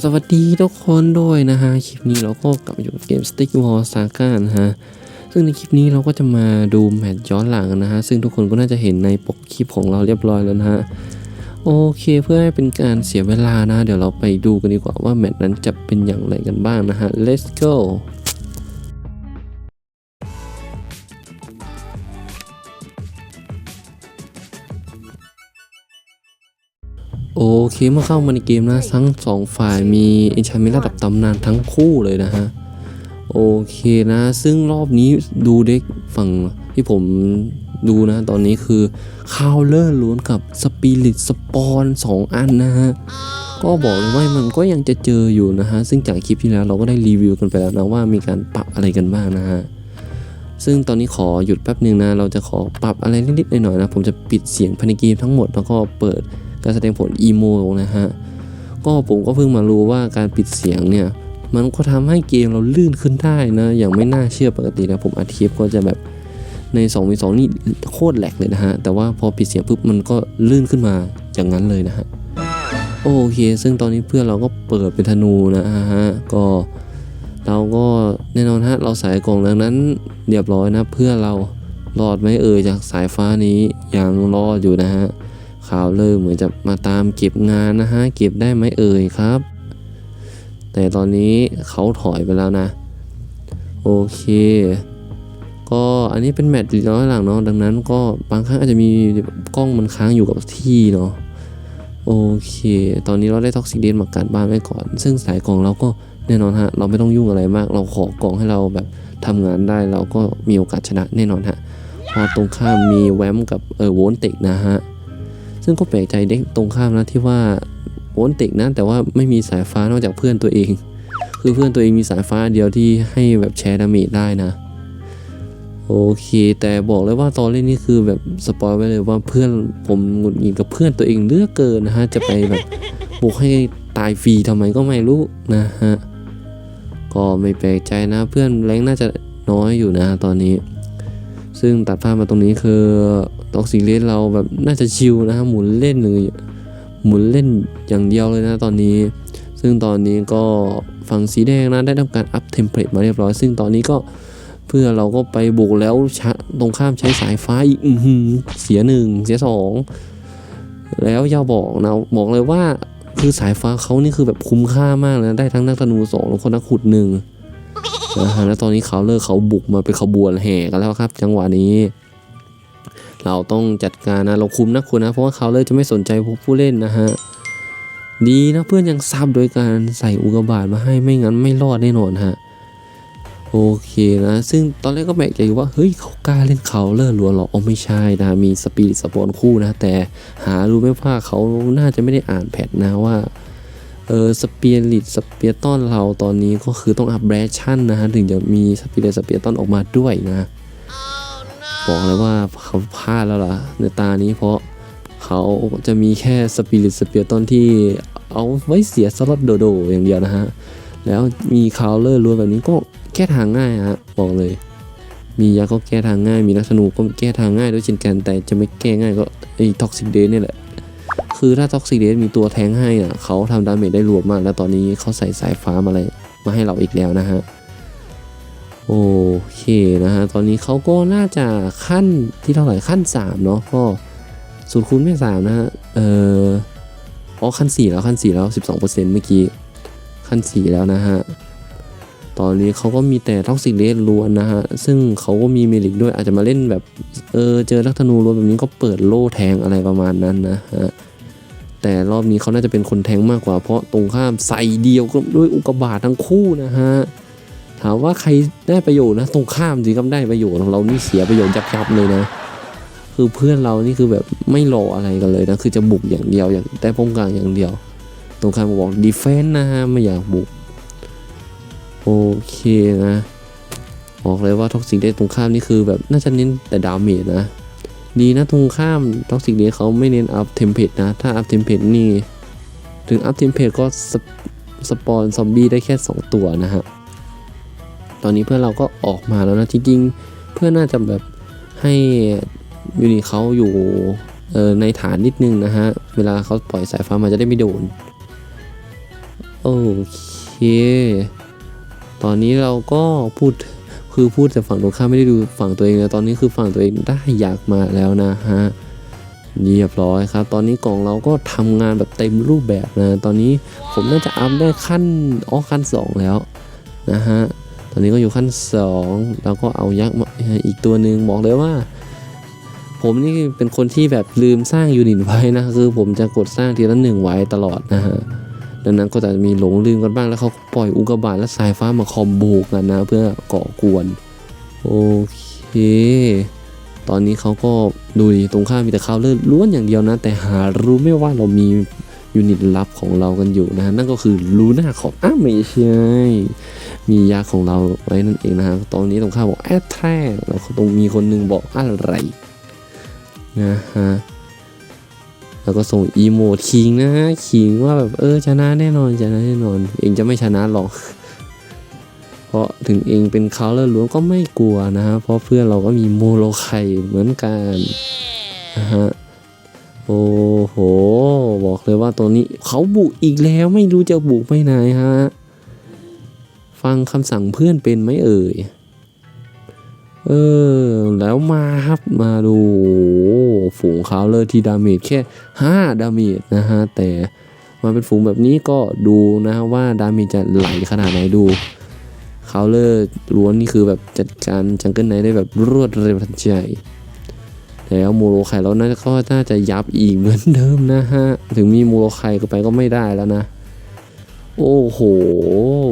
สวัสดีทุกคนด้วยนะฮะ คลิปนี้เราก็กลับมาอยู่กับเกม Stick War Saga นะฮะ ซึ่งในคลิปนี้เราก็จะมาดูแมตช์ย้อนหลังนะฮะ ซึ่งทุกคนก็น่าจะเห็นในปกคลิปของเราเรียบร้อยแล้วนะฮะ โอเคเพื่อให้เป็นการเสียเวลานะ เดี๋ยวเราไปดูกันดีกว่าว่าแมตช์นั้นจะเป็นอย่างไรกันบ้างนะฮะ let's go โอเคเมื่อเข้ามาในเกมนะ ทั้งสองฝ่ายมีเอนชามิระดับตำนานทั้งคู่เลยนะฮะ โอเคนะ ซึ่งรอบนี้ดูเด็กฝั่งที่ผมดูนะ ตอนนี้คือคาวเลอร์ล้วนกับสปิริตสปอนสองอันนะฮะ ก็บอกเลยว่ามันก็ยังจะเจออยู่นะฮะ ซึ่งจากคลิปที่แล้วเราก็ได้รีวิวกันไปแล้วนะว่ามีการปรับอะไรกันบ้างนะฮะซึ่งตอนนี้ขอหยุดแป๊บหนึ่งนะ เราจะขอปรับอะไรนิดๆหน่อยๆนะ ผมจะปิดเสียงภายในเกมทั้งหมดแล้วก็เปิด การแสดงผลอีโมนะฮะก็ผมก็เพิ่งมารู้ว่าการปิดเสียงเนี่ยมันก็ทำให้เกมเราลื่นขึ้นได้นะอย่างไม่น่าเชื่อปกติแล้วผมอัดคลิปก็จะแบบใน2มี2นี่โคตรแหลกเลยนะฮะ แต่ว่าพอปิดเสียงปุ๊บมันก็ลื่นขึ้นมาอย่างนั้นเลยนะฮะ โอเค ซึ่งตอนนี้เพื่อนเราก็เปิดเป็นธนูนะฮะ ก็เราก็แน่นอนฮะ เราสายกล่องดังนั้นเรียบร้อยนะ เพื่อนเรารอดไหมเอ่ยจากสายฟ้านี้ยังรอดอยู่นะฮะ ข่าวเริ่มเหมือนจะมาตามเก็บงานนะฮะเก็บได้ไหมเอ่ยครับ แต่ตอนนี้เขาถอยไปแล้วนะ โอเค ก็อันนี้เป็นแมตช์ย้อนหลังเนาะดังนั้นก็บางครั้งอาจจะมีกล้องมันค้างอยู่กับที่เนาะโอเค ตอนนี้เราได้ท็อกซิเดนมาการบ้านไว้ก่อน ซึ่งสายกล่องเราก็แน่นอนฮะ เราไม่ต้องยุ่งอะไรมาก เราขอกล่องให้เราแบบทำงานได้เราก็มีโอกาสชนะแน่นอนฮะ พอตรงข้ามมีแวมกับเออโวนต็กนะฮะ ซึ่งก็แปลกใจเด็กตรงข้ามนะที่ว่าโอนติกนะแต่ว่าไม่มีสายฟ้านอกจากเพื่อนตัวเอง คือเพื่อนตัวเองมีสายฟ้าเดียวที่ให้แบบแชร์ดาเมจได้นะ โอเค แต่บอกเลยว่าตอนเล่นนี่คือแบบสปอยไว้เลยว่าเพื่อนผมหงุดหงิดกับเพื่อนตัวเองเลือกเกินนะฮะจะไปแบบบุกให้ตายฟรีทำไมก็ไม่รู้นะฮะก็ไม่แปลกใจนะ เพื่อนแรงน่าจะน้อยอยู่นะตอนนี้ ซึ่งตัดภาพมาตรงนี้คือ ตอกซิเลสเราแบบน่าจะชิลนะฮะหมุนเล่นเลยหมุนเล่นอย่างเดียวเลยนะตอนนี้ ซึ่งตอนนี้ก็ฝั่งสีแดงนะได้ทำการอัพเทมเพลตมาเรียบร้อย ซึ่งตอนนี้ก็เพื่อเราก็ไปบุกแล้วชตรงข้ามใช้สายฟ้าอีกเสียหนึ่งเสียสองแล้วอย่าบอกนะบอกเลยว่าคือสายฟ้าเขานี่คือแบบคุ้มค่ามากเลยนะได้ทั้งนักธนูสองแล้วก็นักขุดหนึ่งนะฮะแล้วตอนนี้เขาเลิกเขาบุกมาเป็นขบวนแห่กันแล้วครับ จังหวะนี้ เราต้องจัดการนะเราคุมนะคุณนะ เพราะว่าเขาเลยจะไม่สนใจพวกผู้เล่นนะฮะดีนะเพื่อนยังซับโดยการใส่อุกาบาตมาให้ไม่งั้นไม่รอดแน่นอนฮะโอเคนะ ซึ่งตอนแรกก็แปลกใจว่าเฮ้ยเขากล้าเล่นเขาเลอร์ล้วนหรออ๋อไม่ใช่นะมีสปีดสปอนคู่นะ แต่หารู้ไหมว่าเขาน่าจะไม่ได้อ่านแพทนะว่าเออสเปียริตสเปียตอนเราตอนนี้ก็คือต้องอัพแบรชั่นนะฮะถึงจะมีสปีดสเปียตอนออกมาด้วยนะ บอกเลยว่าเขาพลาดแล้วล่ะในตานี้เพราะเขาจะมีแค่สปิริตสเปียร์ตอนที่เอาไว้เสียสล็อตโดโดอย่างเดียวนะฮะ แล้วมีคาวเลอร์รวมแบบนี้ก็แก้ทางง่ายฮะบอกเลย มียาก็แก้ทางง่าย มีนักธนูก็แก้ทางง่ายด้วยเช่นกันแต่จะไม่แก้ง่ายก็ไอ้ท็อกซิกเดนนี่ยแหละคือถ้าท็อกซิกเดนมีตัวแทงให้อะเขาทำดาเมจได้รวมมาก แล้วตอนนี้เขาใส่สายฟ้ามาอะไรมาให้เราอีกแล้วนะฮะ โอเคนะฮะ ตอนนี้เขาก็น่าจะขั้นที่เท่าไหร่ขั้น 3 เนาะก็สูตรคูณไม่สามนะฮะ เอออ๋อขั้น 4 แล้วขั้น 4 แล้ว 12%เมื่อกี้ขั้น 4 แล้วนะฮะ ตอนนี้เขาก็มีแต่ท็อกซิกเ e ล้วนนะฮะ ซึ่งเขาก็มีเมลิกด้วยอาจจะมาเล่นแบบ เออ เจอลักธนูล้วนแบบนี้ก็เปิดโล่แทงอะไรประมาณนั้นนะฮะแต่รอบนี้เขาน่าจะเป็นคนแทงมากกว่า เพราะตรงข้ามใส่เดียวก็ด้วยอุกกาบาตทั้งคู่นะฮะ ถามว่าใครได้ประโยชน์นะตรงข้ามสิครับได้ประโยชน์ของเรานี่เสียประโยชน์ยับๆเลยนะคือเพื่อนเรานี่คือแบบไม่รออะไรกันเลยนะคือจะบุกอย่างเดียวอย่างแต่ป้องกันอย่างเดียว ตรงข้ามบอกดีเฟนต์นะฮะไม่อยากบุกโอเคนะบอกเลยว่าท็อกซิกเดตตรงข้ามนี่คือแบบน่าจะเน้นแต่ดาเมจนะดีนะตรงข้ามท็อกซิกเดตเขาไม่เน้นอัพเทมเพลตนะถ้าอัพเทมเพลตนี่ถึงอัพเทมเพลตก็สปสปอนซอมบี้ได้แค่ 2 ตัวนะฮะ ตอนนี้เพื่อนเราก็ออกมาแล้วนะจริงๆ เพื่อนน่าจะแบบให้ยูนิเขาอยู่เออในฐานนิดนึงนะฮะ เวลาเขาปล่อยสายฟ้ามาจะได้ไม่โดน โอเค ตอนนี้เราก็พูดคือพูดแต่ฝั่งตรงข้ามไม่ได้ดูฝั่งตัวเองนะตอนนี้คือฝั่งตัวเองได้อยากมาแล้วนะฮะเรียบร้อยครับ ตอนนี้กล่องเราก็ทำงานแบบเต็มรูปแบบนะ ตอนนี้ผมน่าจะอัพได้ขั้นอ๋อขั้นสองแล้วนะฮะ ตอนนี้ก็อยู่ขั้นสองแล้วก็เอายักษ์มาอีกตัวหนึ่งบอกเลยว่า ผมนี่เป็นคนที่แบบลืมสร้างยูนิตไว้นะ คือผมจะกดสร้างทีละหนึ่งไว้ตลอดนะฮะดังนั้นก็จะมีหลงลืมกันบ้างแล้วเขาปล่อยอุกกาบาตและสายฟ้ามาคอมโบกันนะ เพื่อก่อกวน โอเค ตอนนี้เขาก็ดูตรงข้ามมีแต่เขาวเลือดล้วนอย่างเดียวนะ แต่หารู้ไม่ว่าเรามี ยูนิตลับของเรากันอยู่นะฮะนั่นก็คือลูน่าของอ้าไม่ใช่มียาของเราไว้นั่นเองนะฮะตอนนี้ตรงข้าบอกแอดแทรกแล้วตรงมีคนหนึงบอกอะไรนะฮะแล้วก็ส่งอีโมดคิงนะฮะคิงว่าแบบเออชนะแน่นอนชนะแน่นอน เองจะไม่ชนะหรอก เพราะถึงเองเป็นเขาแล้วล้วงก็ไม่กลัวนะฮะเพราะเพื่อนเราก็มีโมโลไขเหมือนกันนะฮะโอ้โห เลยว่าตัวนี้เขาบุกอีกแล้วไม่รู้จะบุกไปไหนฮะ ฟังคำสั่งเพื่อนเป็นไหมเอ่ย เออ แล้วมาครับมาดูฝูงเขาเลยที่ดาเมจแค่ 5 ดาเมจนะฮะ แต่มาเป็นฝูงแบบนี้ก็ดูนะฮะว่าดาเมจจะไหลขนาดไหนดูเขาเลอร์ล้วนนี่คือแบบจัดการจังเกิลไนได้แบบรวดเร็วทันใจ แล้วโมโรไข่เราน่าก็น่าจะยับอีกเหมือนเดิมนะฮะ ถึงมีโมโรไข่ก็ไปก็ไม่ได้แล้วนะ โอ้โห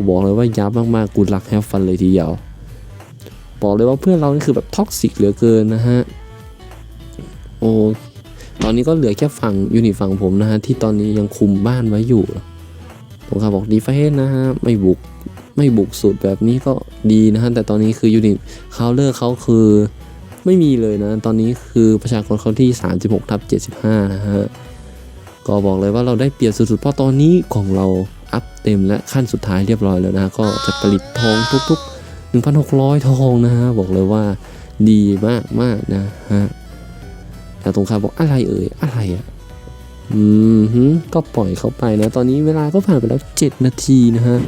บอกเลยว่ายับมากๆกูรักแฮฟฟันเลยทีเดียวบอกเลยว่าเพื่อนเรานี่คือแบบท็อกซิกเหลือเกินนะฮะ โอ้ตอนนี้ก็เหลือแค่ฝั่งยูนิตฝั่งผมนะฮะ ที่ตอนนี้ยังคุมบ้านไว้อยู่ผมครับบอกดีเฟนนะฮะ ไม่บุกไม่บุกสุดแบบนี้ก็ดีนะฮะ แต่ตอนนี้คือยูนิตคาวเลอร์เขาคือ ไม่มีเลยนะ ตอนนี้คือประชากรเขาที่ 36ทับ75 นะฮะ ก็บอกเลยว่าเราได้เปรียบสุดๆ เพราะตอนนี้ของเราอัพเต็มและขั้นสุดท้ายเรียบร้อยแล้วนะ ก็จะผลิตทองทุกๆ 1,600 ทองนะฮะ บอกเลยว่าดีมากมากนะฮะ แต่ตรงข้ามบอกอะไรเอ่ย อะไรอะอืมก็ปล่อยเขาไปนะ ตอนนี้เวลาก็ผ่านไปแล้ว 7 นาทีนะฮะ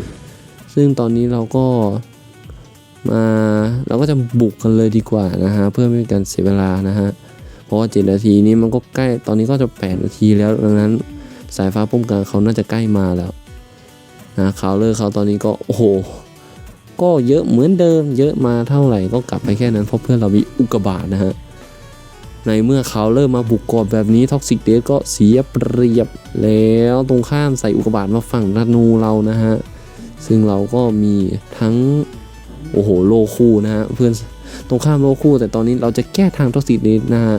ซึ่งตอนนี้เราก็ มาเราก็จะบุกกันเลยดีกว่านะฮะเพื่อไม่ให้การเสียเวลานะฮะเพราะว่า7นาทีนี้มันก็ใกล้ตอนนี้ก็จะ8นาทีแล้วดังนั้น สายฟ้าป้องกันเขาน่าจะใกล้มาแล้วนะข่าวเลิกเขาตอนนี้ก็โอ้โหก็เยอะเหมือนเดิม เยอะมาเท่าไหร่ก็กลับไปแค่นั้นเพราะเพื่อนเรามีอุกกาบาตนะฮะในเมื่อเขาเริ่มมาบุกกอดแบบนี้ท็อกซิกเดสก็เสียเปรียบแล้วตรงข้ามใส่อุกกาบาตมาฝั่งธนูเรานะฮะซึ่งเราก็มีทั้ง โอ้โหโลคู่นะฮะเพื่อนตรงข้ามโลคู่แต่ตอนนี้เราจะแก้ทางท็อกซิกเดสนะฮะ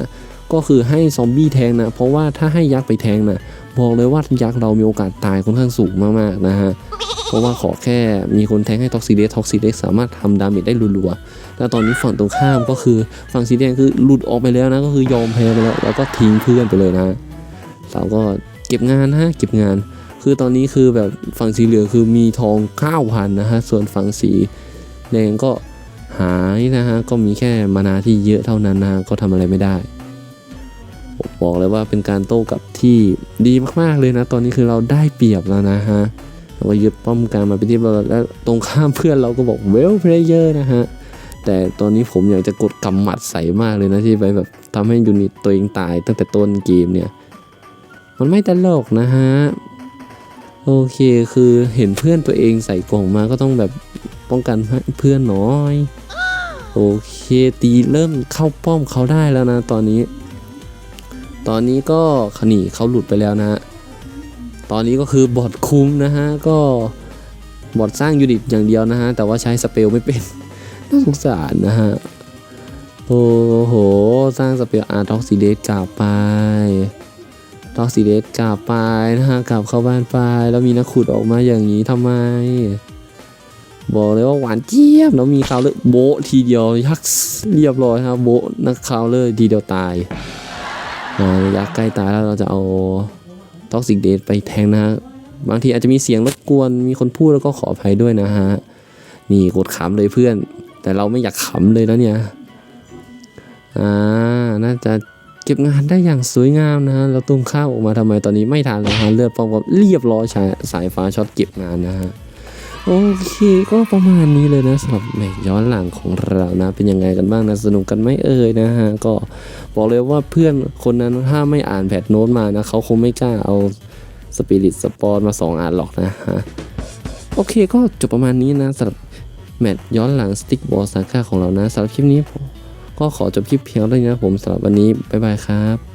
ก็คือให้ซอมบี้แทงนะเพราะว่าถ้าให้ยักษ์ไปแทงนะบอกเลยว่ายักษ์เรามีโอกาสตายค่อนข้างสูงมากๆนะฮะเพราะว่าขอแค่มีคนแทงให้ท็อกซิเดสท็อกซิเดสสามารถทำดาเมจได้รัวๆแล้วตอนนี้ฝั่งตรงข้ามก็คือฝั่งสีแดงคือหลุดออกไปแล้วนะก็คือยอมแพ้ไปแล้วแล้วก็ทิ้งเพื่อนไปเลยนะเราก็เก็บงานนะฮะเก็บงาน คือตอนนี้คือแบบฝั่งสีเหลืองคือมีทอง9,000นะฮะส่วนฝั่งสี แดงก็หายนะฮะก็มีแค่มานาที่เยอะเท่านั้นนะฮะก็ทำอะไรไม่ได้บอกเลยว่าเป็นการโต้กลับที่ดีมากๆเลยนะ ตอนนี้คือเราได้เปรียบแล้วนะฮะเราก็ยึดป้อมกางมาเป็นที่เรียบร้อยแล้วตรงข้ามเพื่อนเราก็บอกเวลเพลเยอร์นะฮะแต่ตอนนี้ผมอยากจะกดกำหมัดใส่มากเลยนะที่ไปแบบทำให้ยูนิตตัวเองตายตั้งแต่ต้นเกมเนี่ย มันไม่ตลกนะฮะ โอเคคือเห็นเพื่อนตัวเองใส่กล่องมาก็ต้องแบบ ป้องกันให้เพื่อนหน้อย โอเคตีเริ่มเข้าป้อมเขาได้แล้วนะ ตอนนี้ ตอนนี้ก็ขนีเขาหลุดไปแล้วนะฮะตอนนี้ก็คือบอทคุมนะฮะก็บอทสร้างยูนิตอย่างเดียวนะฮะแต่ว่าใช้สเปลไม่เป็นน่าสงสารนะฮะโอ้โห สร้างสเปลอาร์ท็อกซิเดตกลับไปท็อกซิเดตกลับไปนะฮะกลับเข้าบ้านไป แล้วมีนักขุดออกมาอย่างนี้ทำไม บอกเลยว่าหวานเจี๊ยบแล้วมีคาวเลอร์โบทีเดียวยักษ์เรียบร้อยครับโบนักคาวเลอร์ทีเดียวตายอ่ายักษ์ใกล้ตายแล้วเราจะเอาท็อกซิกเดทไปแทงนะฮะบางทีอาจจะมีเสียงรบกวนมีคนพูดแล้วก็ขออภัยด้วยนะฮะนี่กดขำเลยเพื่อน แต่เราไม่อยากขำเลยนะเนี่ยอ่าน่าจะเก็บงานได้อย่างสวยงามนะฮะแล้วตุ้มข้าวออกมาทำไมตอนนี้ไม่ทันแล้วฮะเลือดปองแบบเรียบร้อยใช้สายฟ้าช็อตเก็บงานนะฮะ โอเคก็ประมาณนี้เลยนะสำหรับแมตช์ย้อนหลังของเรานะ เป็นยังไงกันบ้างนะสนุกกันไหมเอ่ยนะฮะก็บอกเลยว่าเพื่อนคนนั้นถ้าไม่อ่านแพทโน้ตมานะเขาคงไม่กล้าเอาสปิริตสปอนมาสองอ่านหรอกนะฮะโอเคก็จบประมาณนี้นะสำหรับแมตย้อนหลังสติ๊กบอลสาขาของเรานะสำหรับคลิปนี้ก็ขอจบคลิปเพียงเท่านี้นะผมสำหรับวันนี้บ๊ายบายครับ